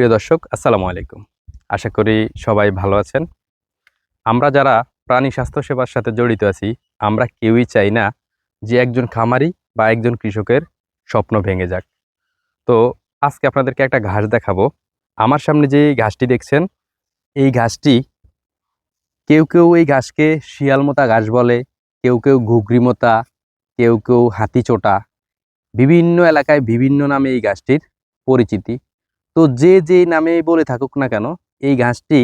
প্রিয় দর্শক, আসসালামু আলাইকুম। আশা করি সবাই ভালো আছেন। আমরা যারা প্রাণী স্বাস্থ্য সেবার সাথে জড়িত আছি, আমরা কেউই চাই না যে একজন খামারি বা একজন কৃষকের স্বপ্ন ভেঙে যাক। তো আজকে আপনাদেরকে একটা ঘাস দেখাবো। আমার সামনে যে ঘাসটি দেখছেন, এই ঘাসটি কেউ কেউ এই ঘাসকে শিয়ালমোতা ঘাস বলে, কেউ কেউ ঘুগরিমোতা কেউ কেউ হাতিচোটা, বিভিন্ন এলাকায় বিভিন্ন নামে এই গাছটির পরিচিতি। তো যে যে নামে বলে থাকুক না কেন, এই ঘাসটি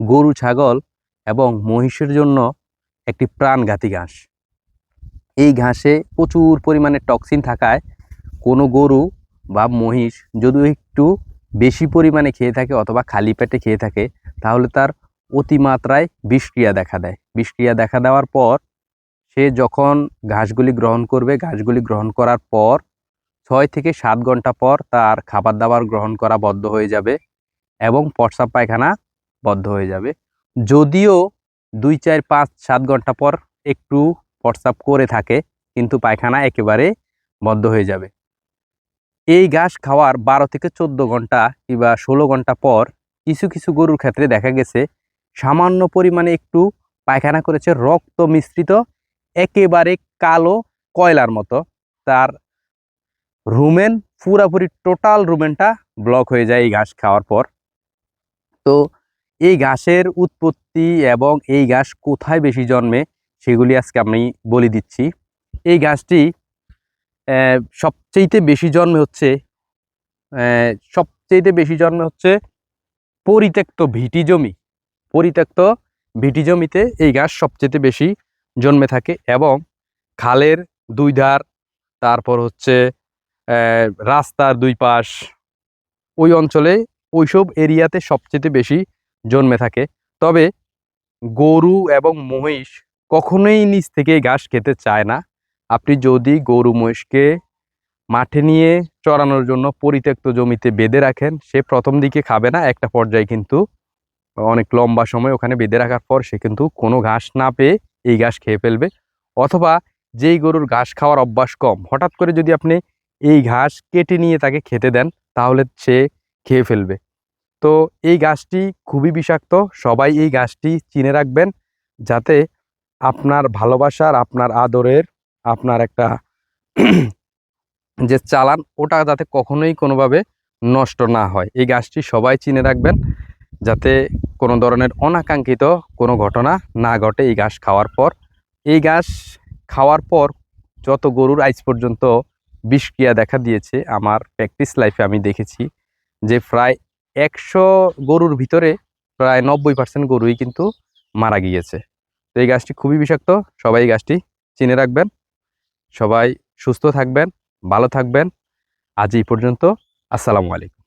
গরু, ছাগল এবং মহিষের জন্য একটি প্রাণঘাতী ঘাস। এই ঘাসে প্রচুর পরিমাণে টক্সিন থাকায় কোনো গরু বা মহিষ যদি একটু বেশি পরিমাণে খেয়ে থাকে অথবা খালি পেটে খেয়ে থাকে, তাহলে তার অতিমাত্রায় বিষক্রিয়া দেখা দেয়। বিষক্রিয়া দেখা দেওয়ার পর সে যখন ঘাসগুলি গ্রহণ করবে, ঘাসগুলি গ্রহণ করার পর ছয় থেকে সাত ঘণ্টা পর তার খাবার দাবার গ্রহণ করা বদ্ধ হয়ে যাবে এবং প্রস্রাব পায়খানা বদ্ধ হয়ে যাবে। যদিও দুই, চার, পাঁচ, সাত ঘণ্টা পর একটু প্রস্রাব করে থাকে, কিন্তু পায়খানা একেবারে বদ্ধ হয়ে যাবে। এই ঘাস খাওয়ার বারো থেকে চোদ্দ ঘণ্টা কিংবা ষোলো ঘণ্টা পর কিছু কিছু গরুর ক্ষেত্রে দেখা গেছে সামান্য পরিমাণে একটু পায়খানা করেছে রক্ত মিশ্রিত, একেবারে কালো কয়লার মতো। তার রুমেন, পুরাপুরি টোটাল রুমেনটা ব্লক হয়ে যায় এই ঘাস খাওয়ার পর। তো এই ঘাসের উৎপত্তি এবং এই ঘাস কোথায় বেশি জন্মে সেগুলি আজকে আমি বলে দিচ্ছি। এই ঘাসটি সবচেয়েতে বেশি জন্মে হচ্ছে সবচেয়েতে বেশি জন্মে হচ্ছে পরিত্যক্ত ভিটি জমি। পরিত্যক্ত ভিটি জমিতে এই ঘাস সবচেয়ে বেশি জন্মে থাকে এবং খালের দুই ধার, তারপর হচ্ছে রাস্তার দুই পাশ, ওই অঞ্চলে ওইসব এরিয়াতে সবচেয়ে বেশি জন্মে থাকে। তবে গরু এবং মহিষ কখনোই নিচ থেকে ঘাস খেতে চায় না। আপনি যদি গরু মহিষকে মাঠে নিয়ে চড়ানোর জন্য পরিত্যক্ত জমিতে বেঁধে রাখেন, সে প্রথম দিকে খাবে না, একটা পর্যায়ে কিন্তু অনেক লম্বা সময় ওখানে বেঁধে রাখার পর সে কিন্তু কোনো ঘাস না পেয়ে এই ঘাস খেয়ে ফেলবে। অথবা যেই গরুর ঘাস খাওয়ার অভ্যাস কম, হঠাৎ করে যদি আপনি এই ঘাস কেটে নিয়ে তাকে খেতে দেন, তাহলে সে খেয়ে ফেলবে। তো এই গাছটি খুবই বিষাক্ত, সবাই এই গাছটি চিনে রাখবেন যাতে আপনার ভালোবাসার আপনার আদরের আপনার একটা যে চালান, ওটা যাতে কখনোই কোনোভাবে নষ্ট না হয়। এই গাছটি সবাই চিনে রাখবেন যাতে কোনো ধরনের অনাকাঙ্ক্ষিত কোনো ঘটনা না ঘটে এই ঘাস খাওয়ার পর। এই ঘাস খাওয়ার পর যত গরুর আইজ পর্যন্ত বিষক্রিয়া দেখা দিয়েছে আমার প্র্যাকটিস লাইফে আমি দেখেছি যে প্রায় একশো গরুর ভিতরে প্রায় নব্বই পার্সেন্ট গরুই কিন্তু মারা গিয়েছে। তো এই গাছটি খুবই বিষাক্ত, সবাই এই গাছটি চিনে রাখবেন, সবাই সুস্থ থাকবেন, ভালো থাকবেন। আজ এই পর্যন্ত, আসসালামু আলাইকুম।